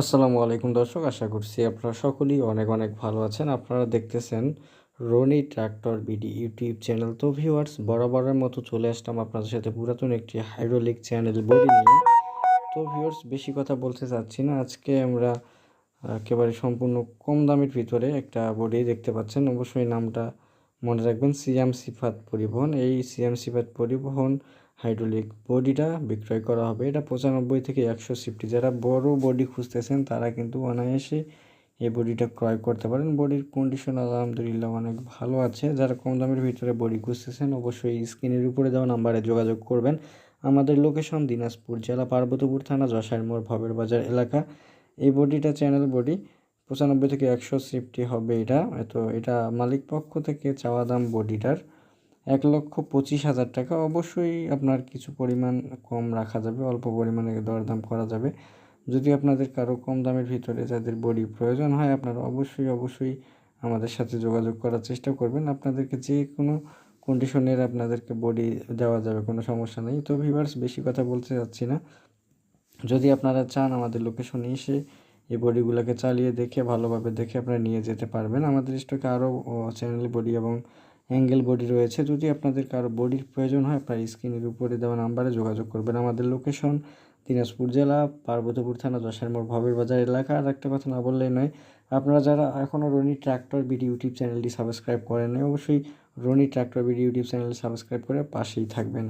আসসালামু আলাইকুম দর্শক, আশা করছি আপনারা সকলেই অনেক অনেক ভালো আছেন। আপনারা দেখতেছেন Roni tractor BD YouTube channel. তো ভিউয়ার্স, বরাবরের মতো চলে আসলাম আপনাদের সাথে পুরাতন একটি হাইড্রোলিক চ্যানেল বডি নিয়ে। তো ভিউয়ার্স, বেশি কথা বলতে চাচ্ছি না। আজকে আমরা একেবারে সম্পূর্ণ কম দামের ভিতরে একটা বডি দেখতে পাচ্ছেন। অবশ্যই নামটা মনে রাখবেন সিএম সিফাত পরিবহন। এই সিএম সিফাত পরিবহন হাইড্রোলিক বডিটা বিক্রয় করা হবে। এটা পঁচানব্বই থেকে একশো সিফটি। যারা বড় বডি খুঁজতেছেন, তারা কিন্তু অনায়াসে এই বডিটা ক্রয় করতে পারেন। বডির কন্ডিশন আলহামদুলিল্লাহ অনেক ভালো আছে। যারা কম দামের ভিতরে বডি খুঁজতেছেন, অবশ্যই স্ক্রিনের উপরে দেওয়া নাম্বারে যোগাযোগ করবেন। আমাদের লোকেশন দিনাজপুর জেলা পার্বতীপুর থানা যশার মোড় ভবের বাজার এলাকা। এই বডিটা চ্যানেল বডি পঁচানব্বই থেকে একশো সিফটি হবে এটা। তো এটা মালিক পক্ষ থেকে চাওয়া দাম বডিটার। এক লক্ষ পঁচিশ হাজার টাকা। অবশ্যই আপনার কিছু পরিমাণ কম রাখা যাবে, অল্প পরিমাণে দরদাম করা যাবে। যদি আপনাদের কারও কম দামের ভিতরে যাদের বডি প্রয়োজন হয়, আপনারা অবশ্যই অবশ্যই আমাদের সাথে যোগাযোগ করার চেষ্টা করবেন। আপনাদেরকে যে কোনো কন্ডিশনের আপনাদেরকে বডি দেওয়া যাবে, কোনো সমস্যা নেই। তো ভিভার্স বেশি কথা বলতে যাচ্ছি না। যদি আপনারা চান আমাদের লোকেশনে এসে এই বডিগুলোকে চালিয়ে দেখে, ভালোভাবে দেখে আপনারা নিয়ে যেতে পারবেন। আমাদের স্টকে আরও চ্যানেল বডি এবং অ্যাঙ্গেল বডি রয়েছে। যদি আপনাদের কারও বডির প্রয়োজন হয়, আপনার স্ক্রিনের উপরে দেওয়া নাম্বারে যোগাযোগ করবেন। আমাদের লোকেশন দিনাজপুর জেলা, পার্বতীপুর থানা, যশার মোড়, ভবের বাজার এলাকা। আর একটা কথা না বললেই নয়, আপনারা যারা এখনও রনি ট্র্যাক্টর বিডি ইউটিউব চ্যানেলটি সাবস্ক্রাইব করেন অবশ্যই Roni tractor BD YouTube channel subscribe করে পাশেই থাকবেন।